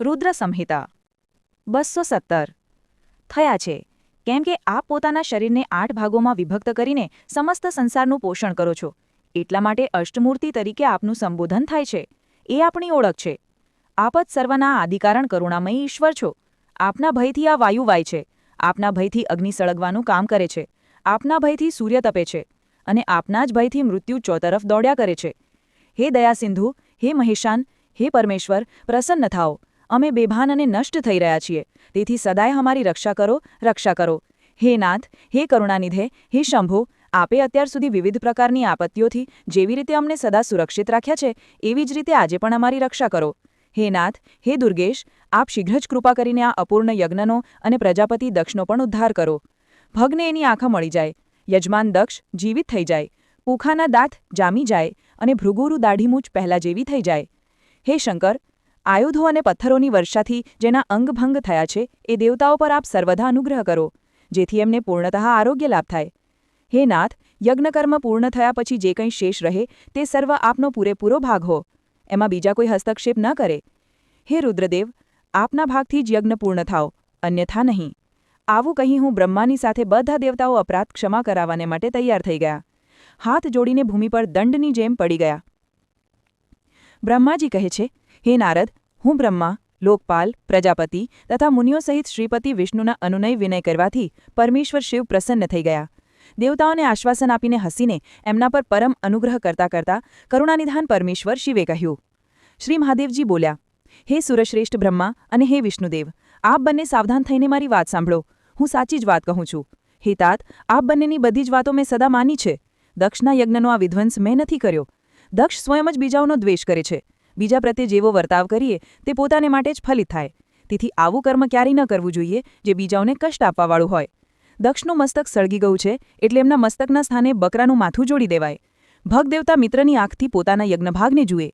રુદ્ર સંહિતા બસો સત્તર. થયા છે. કેમ કે આપ પોતાના શરીરને આઠ ભાગોમાં વિભક્ત કરીને સમસ્ત સંસારનું પોષણ કરો છો. એટલા માટે અષ્ટમૂર્તિ તરીકે આપનું સંબોધન થાય છે. એ આપણી ઓળખ છે. આપ જ સર્વના આદિકારણ કરુણામય ઈશ્વર છો. આપના ભયથી આ વાયુ વાય છે. આપના ભયથી અગ્નિ સળગવાનું કામ કરે છે. આપના ભયથી સૂર્ય તપે છે. અને આપના જ ભયથી મૃત્યુ ચોતરફ દોડ્યા કરે છે. હે દયાસિંધુ હે મહેશાન, હે પરમેશ્વર, પ્રસન્ન થાઓ. અમે બેભાન અને નષ્ટ થઈ રહ્યા છીએ. તેથી સદાય અમારી રક્ષા કરો રક્ષા કરો. હે નાથ, હે કરુણાનિધે, હે શંભો, આપે અત્યાર સુધી વિવિધ પ્રકારની આપત્તિઓથી જેવી રીતે અમને સદા સુરક્ષિત રાખ્યા છે, એવી જ રીતે આજે પણ અમારી રક્ષા કરો. હે નાથ, હે દુર્ગેશ, આપ શીઘ્ર જ કૃપા કરીને આ અપૂર્ણ યજ્ઞનો અને પ્રજાપતિ દક્ષનો પણ ઉદ્ધાર કરો. ભગ્ને એની આંખા મળી જાય. યજમાન દક્ષ જીવિત થઈ જાય. પૂખાના દાંત જામી જાય અને ભૃગુરુ દાઢીમૂછ પહેલા જેવી થઈ જાય. હે શંકર આયુધો અને પથ્થરોની વર્ષાથી જેના અંગભંગ થયા છે, એ દેવતાઓ પર આપ સર્વદા અનુગ્રહ કરો, જેથી એમને પૂર્ણતઃ આરોગ્ય લાભ થાય. હે નાથ, યજ્ઞકર્મ પૂર્ણ થયા પછી જે કંઈ શેષ રહે, તે સર્વ આપનો પૂરેપૂરો ભાગ હો. એમાં બીજા કોઈ હસ્તક્ષેપ ન કરે. હે રુદ્રદેવ, આપના ભાગથી જ યજ્ઞ પૂર્ણ થાઓ, અન્યથા નહીં. આવું કહી હું બ્રહ્માની સાથે બધા દેવતાઓ અપરાધ ક્ષમા કરાવવાને માટે તૈયાર થઈ ગયા. હાથ જોડીને ભૂમિ પર દંડની જેમ પડી ગયા. બ્રહ્માજી કહે છે હે નારદ, હું બ્રહ્મા, લોકપાલ, પ્રજાપતિ તથા મુનિઓ સહિત શ્રીપતિ વિષ્ણુના અનુનય વિનય કરવાથી પરમેશ્વર શિવ પ્રસન્ન થઈ ગયા. દેવતાઓને આશ્વાસન આપીને હસીને એમના પર પરમ અનુગ્રહ કરતા કરતા કરુણાનિધાન પરમેશ્વર શિવે કહ્યું. શ્રી મહાદેવજી બોલ્યા, હે સુરશ્રેષ્ઠ બ્રહ્મા અને હે વિષ્ણુદેવ, આપ બંને સાવધાન થઈને મારી વાત સાંભળો. હું સાચી જ વાત કહું છું. હે તાત, આપ બંનેની બધી જ વાતો મેં સદા માની છે. દક્ષના યજ્ઞનો આ વિધ્વંસ મેં નથી કર્યો. દક્ષ સ્વયં જ બીજાઓનો દ્વેષ કરે છે. બીજા પ્રત્યે જેવો વર્તાવ કરીએ, તે પોતાને માટે જ ફલિત થાય. તેથી આવું કર્મ ક્યારેય ન કરવું જોઈએ, જે બીજાઓને કષ્ટ આપવાવાળું હોય. દક્ષનું મસ્તક સળગી ગયું છે, એટલે એમના મસ્તકના સ્થાને બકરાનું માથું જોડી દેવાય. ભગદેવતા મિત્રની આંખથી પોતાના યજ્ઞભાગને જુએ.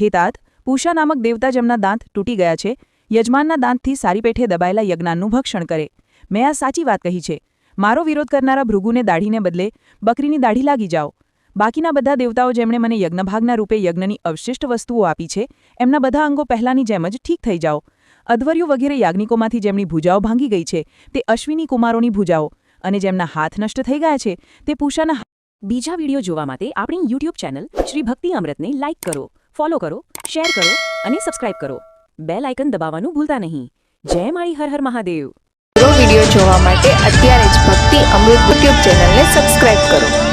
હેતાત પૂષા નામક દેવતા જેમના દાંત તૂટી ગયા છે, યજમાનના દાંતથી સારી પેઠે દબાયેલા યજ્ઞાનનું ભક્ષણ કરે. મેં આ સાચી વાત કહી છે. મારો વિરોધ કરનારા ભૃગુને દાઢીને બદલે બકરીની દાઢી લાગી જાઓ. બાકીના બધા દેવતાઓ જેમણે મને યજ્ઞભાગના રૂપે યજ્ઞની અવશિષ્ટ વસ્તુઓ આપી છે એમના બધા અંગો પહેલાંની જેમ જ ઠીક થઈ જાઓ. અધ્વર્યુ વગેરે યાજ્ઞિકોમાંથી જેમની ભૂજાઓ ભાંગી ગઈ છે તે અશ્વિની કુમારોની ભૂજાઓ અને જેમના હાથ નષ્ટ થઈ ગયા છે તે પૂષાના બીજા વીડિયો જોવા માટે આપણી યુટ્યુબ ચેનલ શ્રી ભક્તિ અમૃતને લાઇક કરો ફોલો કરો શેર કરો અને સબસ્ક્રાઇબ કરો. બેલ આઇકન દબાવવાનું ભૂલતા નહીં. જય માળી હર હર મહાદેવ. વીડિયો જોવા માટે અત્યારે જ ભક્તિ અમૃત યુટ્યુબ ચેનલને સબસ્ક્રાઇબ કરો.